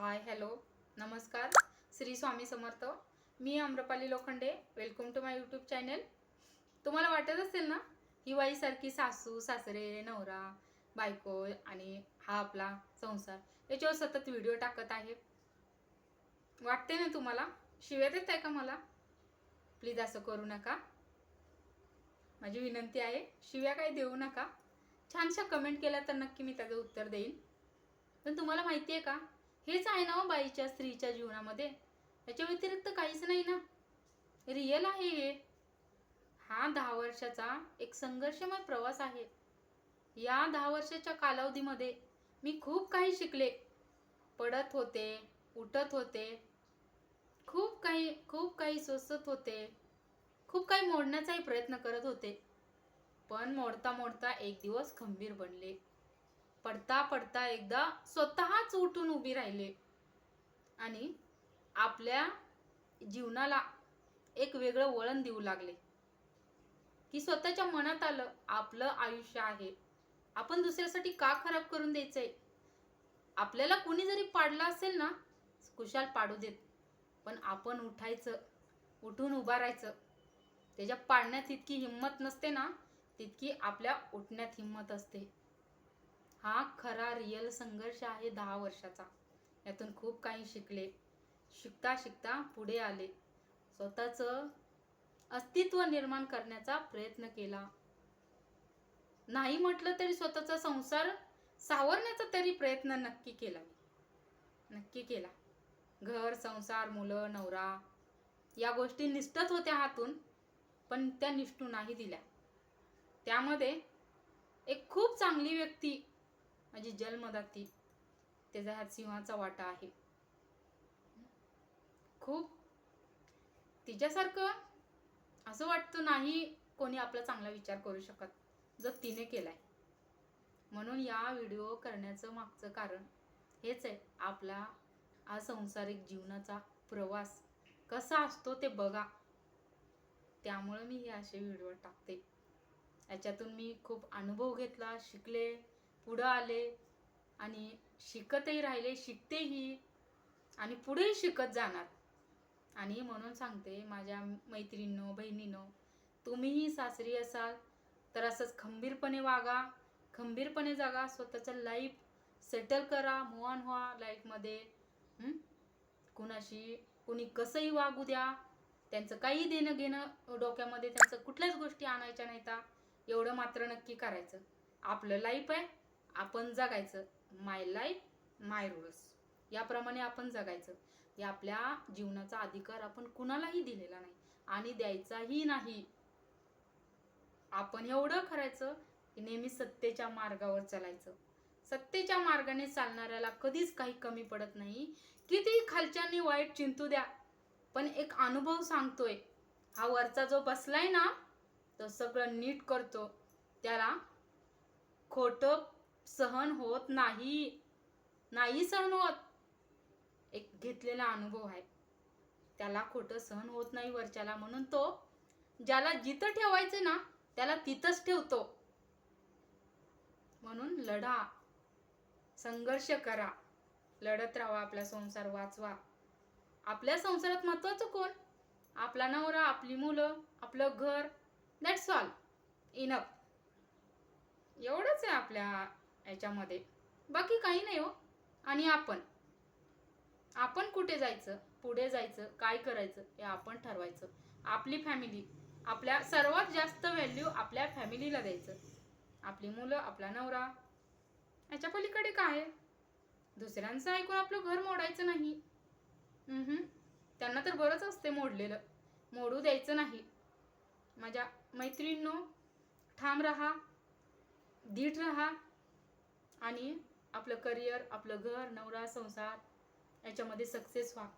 हाय hello नमस्कार. श्री स्वामी समर्थ. मी Amrapali Lokhande. Welcome to my YouTube channel तुम्हाला वाटत असेल ना हिवाळीसारखी सासू सासरे नवरा बायको आणि हा आपला संसार याच्यावर सतत व्हिडिओ टाकत आहे. वाटते ना तुम्हाला? शिव्या देत आहे का मला? प्लीज असं करू नका. माझी विनंती आहे शिव्या काही देऊ नका. छानशा कमेंट केल्या तर नक्की मी त्याचं उत्तर देईन. पण तुम्हाला माहिती आहे का हेच आहे ना हो बाईच्या स्त्रीच्या जीवनामध्ये. याच्या व्यतिरिक्त काहीच नाही ना. रिअल आहे हे. हा दहा वर्षाचा एक संघर्षमय प्रवास आहे. या दहा वर्षाच्या कालावधीमध्ये मी खूप काही शिकले. पडत होते उठत होते. खूप काही खूप काही सोसत होते. खूप काही मोडण्याचाही प्रयत्न करत होते. पण मोडता मोडता एक दिवस खंबीर बनले. पडता पडता एकदा स्वतःच उठून उभी राहिले. आणि आपल्या जीवनाला एक वेगळं वळण देऊ लागले. की स्वतःच्या मनात आलं आपलं आयुष्य आहे. आपण दुसऱ्यासाठी का खराब करून द्यायचंय? आपल्याला कुणी जरी पाडलं असेल ना कुशाल पाडू देत. पण आपण उठायचं उठून उभा राहायचं. त्याच्या पाडण्यात इतकी हिंमत नसते ना तितकी आपल्या उठण्यात हिंमत असते. हा खरा रिअल संघर्ष आहे दहा वर्षाचा. यातून खूप काही शिकले. शिकता शिकता पुढे आले. स्वतःचं अस्तित्व निर्माण करण्याचा प्रयत्न केला. नाही म्हटलं तरी स्वतःचा संसार सावरण्याचा तरी प्रयत्न नक्की केला. नक्की केला. घर संसार मुलं नवरा या गोष्टी निष्ठत होत्या हातून पण त्या निष्ठू नाही दिल्या. त्यामध्ये एक खूप चांगली व्यक्ती माझी जन्मदाती त्याचा ह्यात सिंहाचा वाटा आहे. खूप तिच्यासारखं असं वाटतं नाही कोणी आपला चांगला विचार करू शकत जो तिने केलाय. म्हणून या व्हिडिओ करण्याचं मागचं कारण हेच आहे आपला असंसारिक जीवनाचा प्रवास कसा असतो ते बघा. त्यामुळं मी हे असे व्हिडिओ टाकते. याच्यातून मी खूप अनुभव घेतला शिकले पुढं आले आणि शिकतही राहिले शिकतेही आणि पुढेही शिकत जाणार. आणि म्हणून सांगते माझ्या मैत्रिणीनो बहिणीनो तुम्हीही सासरी असाल तर असंच खंबीरपणे वागा खंबीरपणे जागा स्वतःचं लाईफ सेटल करा मोहन व्हा लाईफमध्ये कुणाशी कुणी कसंही वागू द्या. त्यांचं काही देणं घेणं डोक्यामध्ये त्यांचं कुठल्याच गोष्टी आणायच्या नाहीता. एवढं मात्र नक्की करायचं. आपलं लाईफ आहे. आपण जगायचं. माय लाईफ माय रूल्स याप्रमाणे आपण जगायचं. हे आपल्या जीवनाचा अधिकार आपण कुणालाही दिलेला नाही आणि द्यायचाही नाही. आपण एवढं करायचं की नेहमी सत्तेच्या मार्गावर चालायचं. सत्तेच्या मार्गाने चालणाऱ्याला कधीच काही कमी पडत नाही. किती खालच्यांनी वाईट चिंतू द्या पण एक अनुभव सांगतोय. हा वरचा जो बसलाय ना तो सगळं नीट करतो. त्याला खोटं सहन होत नाही. नाही सहन होत. एक घेतलेला अनुभव आहे. त्याला खोटं सहन होत नाही वरच्याला म्हणून तो ज्याला जिथं ठेवायचं ना त्याला तिथंच ठेवतो. म्हणून लढा. संघर्ष करा. लढत राहा आपला संसार वाचवा. आपल्या संसारात महत्वाचं कोण? आपला नवरा आपली मुलं आपलं घर. दॅट्स ऑल इनफ एवढंच आहे आपल्या याच्यामध्ये. बाकी काही नाही हो. आणि आपण? आपण कुठे जायचं? पुढे जायचं? काय करायचं? हे आपण ठरवायचं. आपली फॅमिली आपल्या सर्वात जास्त व्हॅल्यू आपल्या फॅमिलीला द्यायचं. आपली मुलं आपला नवरा. याच्या पलीकडे काय आहे? दुसऱ्यांचं ऐकून आपलं घर मोडायचं नाही. त्यांना तर बरंच असते मोडलेलं. मोडू द्यायचं नाही. माझ्या मैत्रिणींनो ठाम राहा दीठ राहा. आणि आपलं करिअर आपलं घर नवरा संसार याच्यामध्ये सक्सेस व्हा.